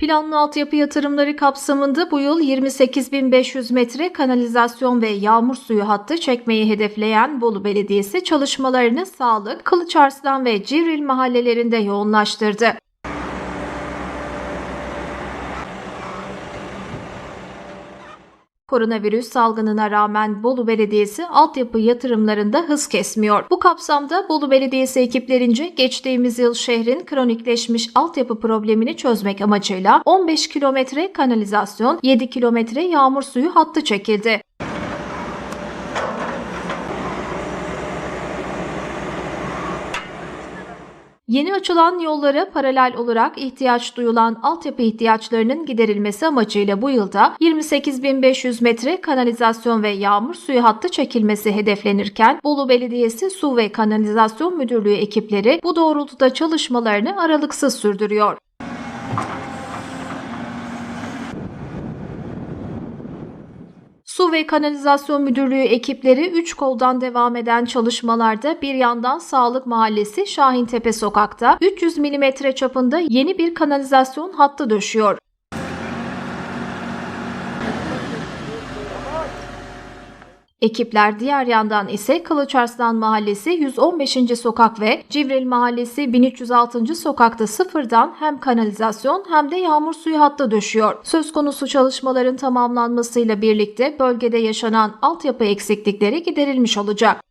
Planlı altyapı yatırımları kapsamında bu yıl 28.500 metre kanalizasyon ve yağmur suyu hattı çekmeyi hedefleyen Bolu Belediyesi çalışmalarını Sağlık, Kılıçarslan ve Civril mahallelerinde yoğunlaştırdı. Koronavirüs salgınına rağmen Bolu Belediyesi altyapı yatırımlarında hız kesmiyor. Bu kapsamda Bolu Belediyesi ekiplerince geçtiğimiz yıl şehrin kronikleşmiş altyapı problemini çözmek amacıyla 15 kilometre kanalizasyon, 7 kilometre yağmur suyu hattı çekildi. Yeni açılan yollara paralel olarak ihtiyaç duyulan altyapı ihtiyaçlarının giderilmesi amacıyla bu yılda 28.500 metre kanalizasyon ve yağmur suyu hattı çekilmesi hedeflenirken Bolu Belediyesi Su ve Kanalizasyon Müdürlüğü ekipleri bu doğrultuda çalışmalarını aralıksız sürdürüyor. Su ve Kanalizasyon Müdürlüğü ekipleri 3 koldan devam eden çalışmalarda bir yandan Sağlık Mahallesi Şahintepe Sokak'ta 300 mm çapında yeni bir kanalizasyon hattı döşüyor. Ekipler diğer yandan ise Kılıçarslan Mahallesi 115. sokak ve Civril Mahallesi 1306. sokakta sıfırdan hem kanalizasyon hem de yağmur suyu hattı döşüyor. Söz konusu çalışmaların tamamlanmasıyla birlikte bölgede yaşanan altyapı eksiklikleri giderilmiş olacak.